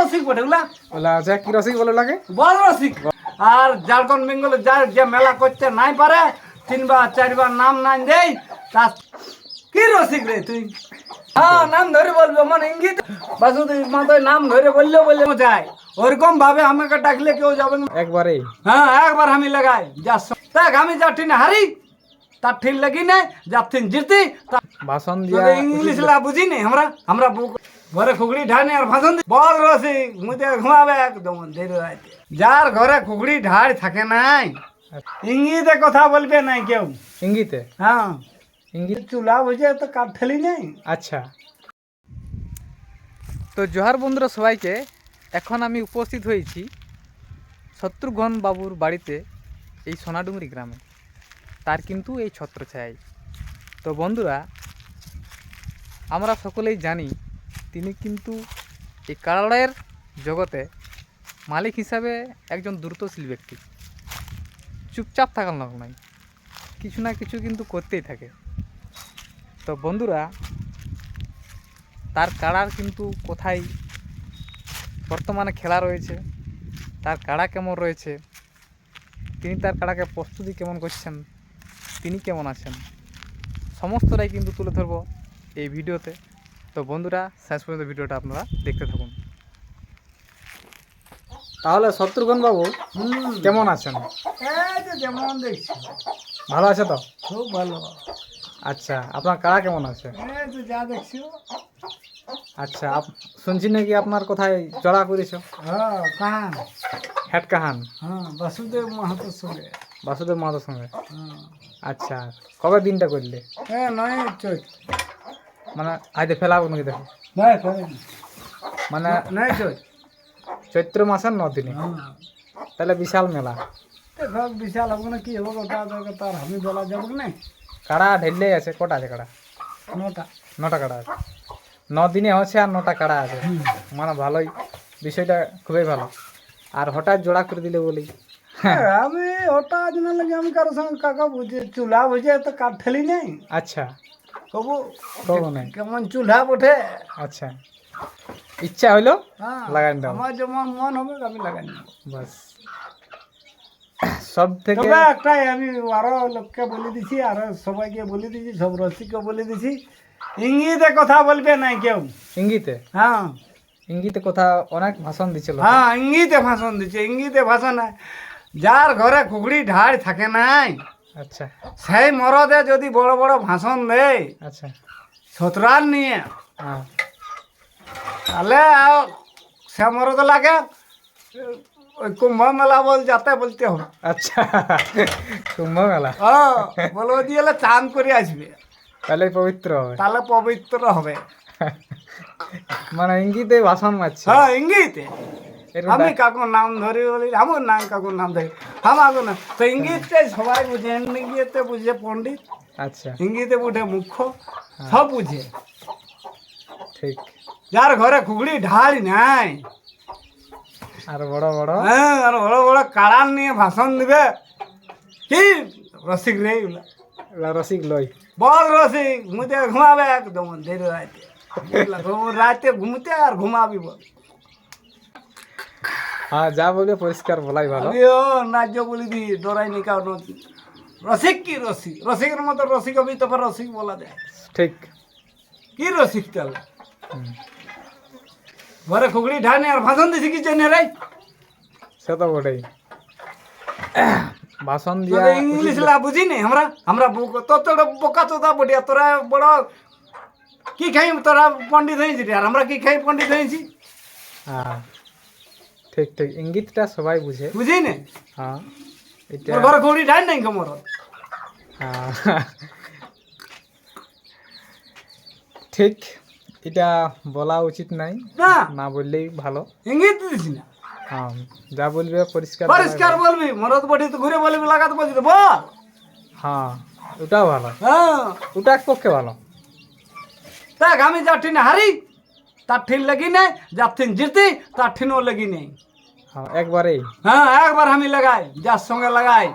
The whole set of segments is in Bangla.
বটে ওগুলা আচ্ছা কি রসিক বলে লাগে? বড় রসিক আর ঝাড়খণ্ড বেঙ্গলে যার যে মেলা করতে নাই পারে তিনবার চারবার নাম নাই দেই তা কি রসিক রে তুই? হ্যাঁ নাম ধরে বলবে মানে ইঙ্গিত। মাথায় নাম ধরে বললে বললে যায় ওরকম ভাবে আমাকে ডাকলে কেউ যাবে না। একবারেই হ্যাঁ একবার আমি লাগাই যা দেখ আমি যা ঠিন হারি তার ঠিন লাগি নাই যা জিতি ভাষণ দিয়া ইংলিশ লা বুঝি নি আমরা? আমরা বুক ঘরে খুগড়ি ঢানি আর দি বল রসিক মুতে ঘুমাবে একদম ধীরে রাইতে। যার ঘরে খুগড়ি ঢাড় থাকে নাই ইংরেজিতে কথা বলবে নাই কেউ। ইঙ্গিতে? হ্যাঁ। ইঙ্গিত চুলা বুঝে তো কাঠ ঠেলি নেই। আচ্ছা। তো জোহার বন্ধুরা সবাইকে এখন আমি উপস্থিত হয়েছি শত্রুঘ্ন বাবুর বাড়িতে এই সোনাডুঙ্গরি গ্রামে। তার কিন্তু এই ছত্রছায়াই তো বন্ধুরা আমরা সকলেই জানি তিনি কিন্তু এই কারাড়ের জগতে মালিক হিসাবে একজন দ্রুতশীল ব্যক্তি। চুপচাপ থাকার লোক নয় কিছু না কিছু কিন্তু করতেই থাকে। তো বন্ধুরা, তার কাড়ার কিন্তু কোথায় বর্তমানে খেলা রয়েছে, তার কাড়া কেমন রয়েছে, তিনি তার কাড়াকে প্রস্তুতি কেমন করছেন, তিনি কেমন আছেন, সমস্তটাই কিন্তু তুলে ধরবো এই ভিডিওতে। তো বন্ধুরা শেষ পর্যন্ত ভিডিওটা আপনারা দেখতে থাকুন। তাহলে শত্রুঘ্ন বাবু হুম কেমন আছেন? যেমন দেখছি। ভালো আছে তো? খুব ভালো। আচ্ছা আপনার কারা কেমন আছে? যা দেখছি। আচ্ছা আপ- শুনছি নাকি আপনার কোথায় জড়া করেছ? হ্যাঁ কাহান। হেড কাহান? হ্যাঁ বাসুদেব মাহাতোর সঙ্গে। বাসুদেব মাহাতোর সঙ্গে? হ্যাঁ। আচ্ছা কবে দিনটা করলে? হ্যাঁ নয় চৈত মানে আজকে ফেলাবো নাকি দেখো? মানে চৈত্র মাসের ন দিনে। হ্যাঁ। তাহলে বিশাল মেলা। দেখো বিশাল হবে না কি হবে ওটা তার আমি বলা যাবে না। কাড়া ঢেললেই আছে কটা আছে কাড়া? নটা। নটা কাড়া আছে। ন দিনে হচ্ছে আর নটা কাড়া আছে। মানে ভালোই। বিষয়টা খুবই ভালো। আর হঠাৎ জোড়া করে দিলে বলি। হ্যাঁ, আমি আজ না লাগে আমি কারোর সঙ্গে কাকা বুঝে চুলা বুঝে তো কাঠ ঠেলি নেই। আচ্ছা। কবু কবু নাই। কেমন চুলা ওঠে। আচ্ছা। ইচ্ছা হইল হ্যাঁ লাগাই দাও। আমার যেমন মন হবে আমি লাগাই নেব। বাস। সব থেকে তবে একটাই আমি আরও লোককে বলে দিছি আরও সবাইকে বলে দিছি সব রসিককে বলে দিছি। ইংরেজিতে কথা বলবে নাই কেউ। ইঙ্গিতে? হ্যাঁ। ইঙ্গিতে কথা অনেক ভাষণ দিছিল হ্যাঁ ইঙ্গিতে ভাষণ দিচ্ছে ইঙ্গিতে ভাষণ যার ঘরে খুগড়ি ঢাড় থাকে নাই আচ্ছা। সেই মরদে যদি বড় বড় ভাষণ দেয় আচ্ছা। ছতরার নিয়ে। তাহলে সে মরদ লাগে ওই কুম্ভ মেলা বল যাতে বলতে হবে। আচ্ছা। কুম্ভ মেলা। ও বলব দিয়ে চান করে আসবে। তাহলে পবিত্র হবে। তাহলে পবিত্র হবে। মানে ইঙ্গিতে ভাষণ মারছে। হ্যাঁ ইঙ্গিতে। আমি কাকুর নাম ধরে বলি আমার নাম কাকুর নাম ধরে। আমার না তো ইঙ্গিতে সবাই বুঝে ইঙ্গিতে বুঝে পণ্ডিত। আচ্ছা। ইঙ্গিতে বুঝে মুখ্য। সব বুঝে। ঠিক। যার ঘরে খুগড়ি ঢাল নাই। আর বড় বড়? হ্যাঁ আর বড় বড় কাড়ান নিয়ে ভাষণ দিবে। কি? রসিক রে রসিক লই। বল রসিক মুতে ঘুমাবে একদম ধীরে রাতে? রাতে ঘুমতে আর ঘুমাবি বল। হ্যাঁ যা বলবে পরিষ্কার বলাই ভালো। আমিও নাজ্য বলি দি ডরাই নি কারণ। রসিক কি রসিক? রসিকের মতো রসিক হবি তবে রসিক বলা যায়। ঠিক। কি রসিক তাহলে? ঘরে খুগড়ি ঢানি আর ভাষণ দিছি কি জেনে রে? সে তো বটেই। ভাষণ দিয়া ইংলিশ লা বুঝি নি আমরা আমরা তোরা বোকা চোদা বডিয়া তোরা বড় কি খাই তোরা পণ্ডিত হয়েছি আর আমরা কি খাই পণ্ডিত হয়েছি হ্যাঁ। ঠিক ঠিক। ইঙ্গিতটা সবাই বুঝে। বুঝি নে। হ্যাঁ এটা ঘরে খুগড়ি ঢানি নাই কমর হ্যাঁ। ঠিক এটা বলা উচিত নাই। না। না বললেই ভালো। ইঙ্গিত দিস না। হ্যাঁ যা বলবে পরিষ্কার পরিষ্কার বলবি মরদ বডি তো ঘুরে বলবি লাগাতে বলছি তো বল। হ্যাঁ ওটাও ভালো। হ্যাঁ। ওটা এক পক্ষে ভালো। দেখ আমি যা ঠিন হারি তার ঠিন লাগি নাই যার ঠিন জিতি তার ঠিনও লাগি নেই। হ্যাঁ একবারেই হ্যাঁ একবার আমি লাগাই যার সঙ্গে লাগাই।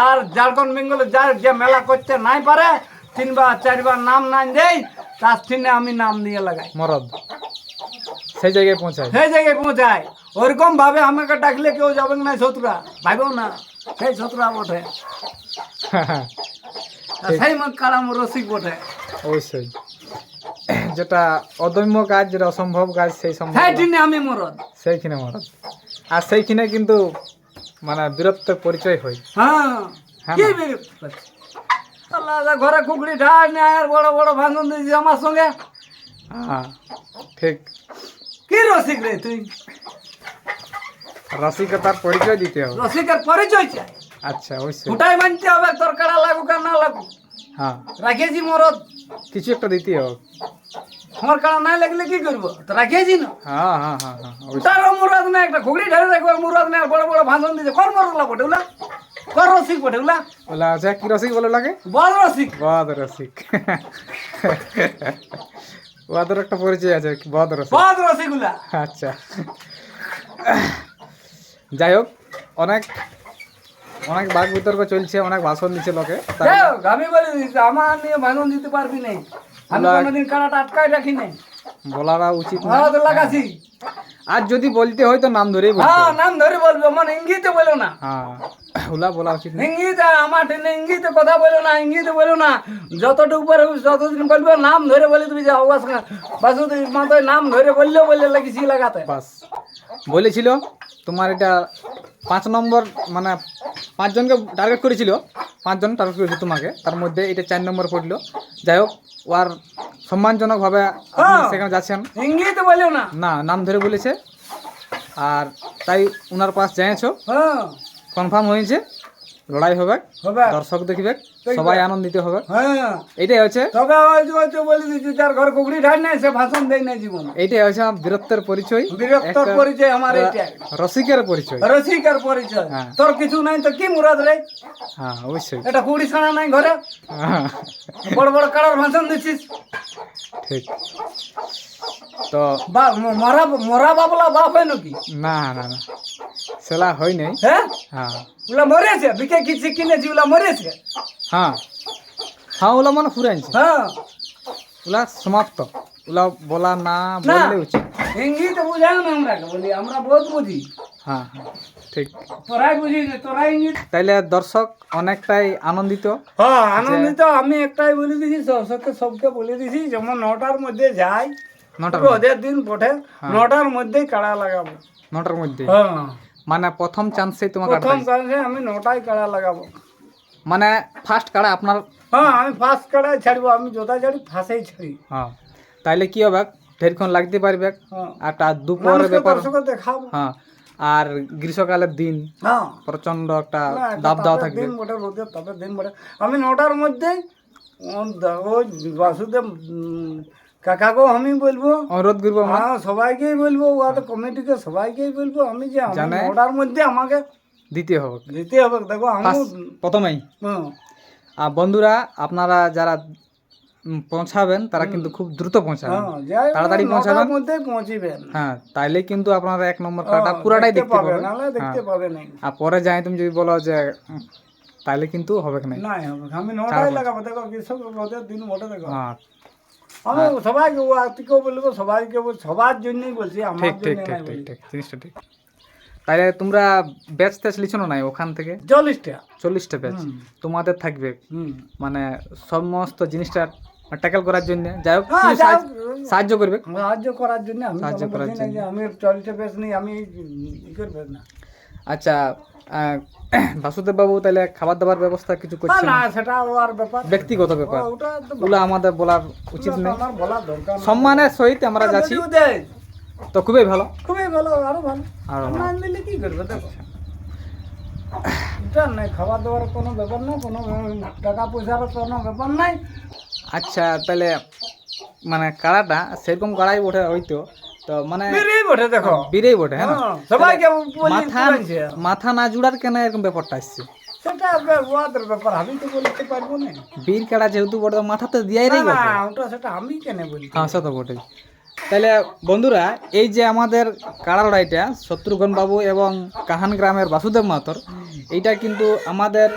আর ঝাড়খণ্ড বেঙ্গলে যার যে মেলা করতে নাই পারে তিনবার চারবার নাম নাই দেই তার ঠিনে আমি নাম দিয়ে লাগাই। মরদ। সেই জায়গায় পৌঁছায়। সেই জায়গায় পৌঁছায়। ওরকম ভাবে আমাকে ডাকলে কেউ যাবে না শত্রুরা। ভাইবেও না সেই শত্রুরা বটে। সেই মত কারাম রসিক বটে। অবশ্যই। যেটা অদম্য কাজ যেটা অসম্ভব কাজ সেই সম্ভব সেই দিনে আমি মরদ সেইখানে মহারাজ আর সেইখানে কিন্তু মানে বীরত্বের পরিচয় হয়। হ্যাঁ। হ্যাঁ? আল্লাহ ঘরে কুকড়ি ঢাল নেয় আর বড় বড় ভাঙন দিয়েছিস আমার সঙ্গে। হ্যাঁ ঠিক। কি রসিক রে তুই? রসিকতার পরিচয় দিতে হবে। রসিকের পরিচয় চাই। আচ্ছা অবশ্যই। ওটাই মানতে হবে তোর কাড়া লাগুক আর না লাগুক। হ্যাঁ। রাখেছি মরদ কিছু একটা দিতে হবে। আমার কাড়া না লাগলে কি করব? তো রাখেছি না। হ্যাঁ হ্যাঁ হ্যাঁ হ্যাঁ অবশ্যই। তার মুরাদ না একটা ঘুগড়ি ঢেলে রাখব মুরাদ না বড় বড় ভাষণ দিছে কর মরলা বটে উলা। কর রসিক বটে উলা। বলে আচ্ছা কি রসিক বলে লাগে বড় রসিক। বদ রসিক। বদের একটা পরিচয় আছে বদ রসিক। বড় রসিক উলা। আচ্ছা। যাই হোক অনেক অনেক বাক বিতর্ক চলছে অনেক ভাষণ দিচ্ছে লোকে। আমি বলে দিচ্ছি আমার নিয়ে ভাঙন দিতে পারবি নাই। আমি কোনোদিন কাড়াটা আটকাই রাখি নাই। বলাটা উচিত না। তো লাগাছি আর যদি বলতে হয় তো নাম ধরেই বলতে হ্যাঁ নাম ধরে বলব মানে ইঙ্গিতে বলো না। হ্যাঁ বলা উচিত না। ইঙ্গিতে আমার টেনে ইঙ্গিতে কথা বলো না ইঙ্গিতে বলো না। যতটুকু পরে যতদিন বলব নাম ধরে বলে তুমি যাও বাস বাসুদেব মাথায় নাম ধরে বললেও বললে লাগিছি লাগাতে। বাস। বলেছিল তোমার এটা পাঁচ নম্বর মানে পাঁচজনকে টার্গেট করেছিল। পাঁচজন টার্গেট করেছিল তোমাকে। তার মধ্যে এটা চার নম্বর পড়ল। যাই হোক ও আর সম্মানজনকভাবে হ্যাঁ। সেখানে যাচ্ছেন। বলে না। না নাম ধরে বলেছে। আর তাই ওনার পাশ যাইছো। হ্যাঁ। কনফার্ম হয়েছে। লড়াই হবে। হবে। দর্শক দেখবে সবাই আনন্দিত হবে। হ্যাঁ। এইটাই হচ্ছে তবে হয়তো বলে দিচ্ছি ঘর নাই সে ভাষণ দেয় না জীবন। এইটাই হচ্ছে আমার বীরত্বের পরিচয়। বীরত্বর পরিচয় আমার রসিকের পরিচয়। রসিকের পরিচয়। হ্যাঁ। তোর কিছু নাই তো কি মুরাদ রে? হ্যাঁ অবশ্যই। এটা কুড়ি ছাড়া নাই ঘরে? হ্যাঁ, বড় বড় কাড়ার ভাষণ দিচ্ছিস ঠিক। তো মরা মরা বাবলা বাপ হয় নাকি? না না না। সেলা হয় নাই। হ্যাঁ? হ্যাঁ। ওলা মরেছে বিকে কিছু কিনেছি ওলা মরেছে। হ্যাঁ। হ্যাঁ ওলা মানে ফুরাইছে হ্যাঁ। ওলা সমাপ্ত। ওলা বলা না বললে উচিত। ইঙ্গিত বুঝায় না আমরা বলি আমরা বহুত বুঝি। হ্যাঁ হ্যাঁ ঠিক। তোরাই বুঝি তোরাই তাইলে দর্শক অনেকটাই আনন্দিত হ্যাঁ আনন্দিত আমি একটাই বলে দিছি দর্শককে সবকে বলে দিছি যেমন নটার মধ্যে যাই নটার পুরো দিন পঠে নটার মধ্যেই কাড়া লাগাবো। নটার মধ্যে। হ্যাঁ। মানে প্রথম চান্সেই তোমাকে প্রথম advice। কাজে আমি নটায় কাড়া লাগাবো। মানে ফার্স্ট কাড়া আপনার হ্যাঁ আমি ফার্স্ট কাড়ায় ছাড়বো আমি যোদা ছাড়ি ফাঁসেই ছাড়ি। হ্যাঁ। তাইলে কি হবে? ঢেরক্ষণ লাগতে পারবে। হ্যাঁ। আর তার দুপুরের মানুষকে ব্যাপার দর্শককে দেখাবো। হ্যাঁ। আর গ্রীষ্মকালের দিন হ্যাঁ। প্রচণ্ড একটা না, একটা দাব দাওয়া তাপের থাকবে। দিন বটে রোদের তাপের দিন বটে। আমি নটার মধ্যেই ওর দা- ওই বাসুদেব উম, কাকাকেও আমি বলব। অনুরোধ করব হ্যাঁ সবাইকেই বলব ওদের কমিটিকে সবাইকেই বলব আমি যে জানে। মধ্যে আমাকে দিতে হবে। দিতে হবে দেখো আমি প্রথমেই। হ্যাঁ, আর বন্ধুরা আপনারা যারা পৌঁছাবেন তারা কিন্তু খুব দ্রুত পৌঁছাবেন। হ্যাঁ, তাড়াতাড়ি পৌঁছাবেন। হ্যাঁ তাইলে কিন্তু আপনারা এক নম্বর কাটা পুরাটাই দেখতে পাবে পাবেন। দেখতে হ্যাঁ। পাবে আর পরে যাই তুমি যদি বলো যে তাইলে কিন্তু হবে না আমি নটায় লাগাবো দেখো কৃষক দিন বটে দেখো। হ্যাঁ। আমি সবাইকে ও আত্মীয়কেও বলব সবাইকে সবার জন্যই বলছি ঠিক ঠিক ঠিক ঠিক ঠিক জিনিসটা ঠিক। তাইলে তোমরা ব্যাচ ট্যাচ লিছো না নাই ওখান থেকে? চল্লিশটা। চল্লিশটা ব্যাচ। তোমাদের থাকবে। মানে সমস্ত জিনিসটা ট্যাকেল করার জন্য। যাই হোক হ্যাঁ, সাহায্য- করবে। সাহায্য করার জন্য আমি সাহায্য করার জন্য। আমি চল্লিশটা বেশ নেই আমি ই করবে না। আচ্ছা বাসুদেব বাবু তাহলে খাবার দাবার ব্যবস্থা কিছু না, করছেন? না সেটা আর ব্যাপার। ব্যক্তিগত ব্যাপার। ওগুলো আমাদের বলার উচিত নেই। সম্মানের সহিত আমরা যাচ্ছি। তো খুবই ভালো। খুবই ভালো আরও ভালো। আর না দিলে কি করবে দেখো। নাই খাওয়া দাওয়ার কোনো ব্যাপার না কোনো টাকা পয়সার কোনো ব্যাপার নাই। আচ্ছা তাহলে মানে কাড়াটা সেরকম কাড়াই ওঠে হয়তো। তো মানে বটে দেখো। বীরেই বটে হ্যাঁ হ্যাঁ, সবাইকে মাথা মাথা না জুড়ার কেন এরকম ব্যাপারটা আসছে? সেটা ওদের ব্যাপার আমি তো বলতে পারব না। বীর কাড়া যেহেতু বটে মাথা তো দিয়াই না, ওটা সেটা আমি কেন বলি হ্যাঁ সে তো বটেই। তাহলে বন্ধুরা এই যে আমাদের কাড়া লড়াইটা শত্রুঘ্ন বাবু এবং কাহান গ্রামের বাসুদেব মাতর এইটা কিন্তু আমাদের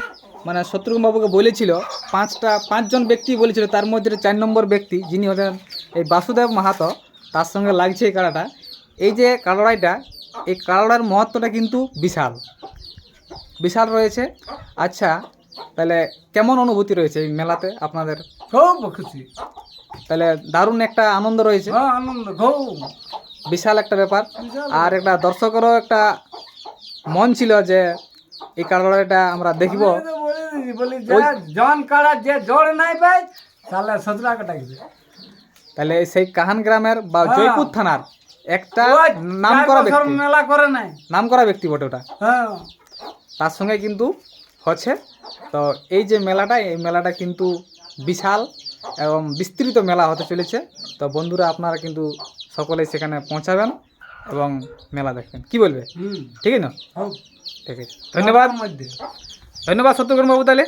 মানে শত্রুঘ্ন বাবুকে বলেছিল পাঁচটা পাঁচজন ব্যক্তি বলেছিল তার মধ্যে চার নম্বর ব্যক্তি যিনি হলেন এই বাসুদেব মাহাতো। তার সঙ্গে লাগছে এই কাড়াটা। এই যে কালোড়াইটা এই কালোড়ার মহত্বটা কিন্তু বিশাল। বিশাল রয়েছে। আচ্ছা তাহলে কেমন অনুভূতি রয়েছে এই মেলাতে আপনাদের? খুব খুশি। তাহলে দারুণ একটা আনন্দ রয়েছে। হ্যাঁ আনন্দ খুব। বিশাল একটা ব্যাপার। আর একটা দর্শকেরও একটা মন ছিল যে এই কালোড়াইটা আমরা দেখব। বলে যে জন কাড়া যে জোর নাই পাই তাহলে সতরা কাটাইবে তাহলে সেই কাহান গ্রামের বা হ্যাঁ। জয়পুর থানার একটা নাম করা ব্যক্তি। মেলা করে নাই। নাম করা ব্যক্তি বটে ওটা। হ্যাঁ। তার সঙ্গে কিন্তু হচ্ছে তো এই যে মেলাটা এই মেলাটা কিন্তু বিশাল এবং বিস্তৃত মেলা হতে চলেছে। তো বন্ধুরা আপনারা কিন্তু সকলেই সেখানে পৌঁছাবেন এবং মেলা দেখবেন। কি বলবে? ঠিক আছে না? ঠিক আছে। ধন্যবাদ। ধন্যবাদ সত্যগ্রম বাবু তাহলে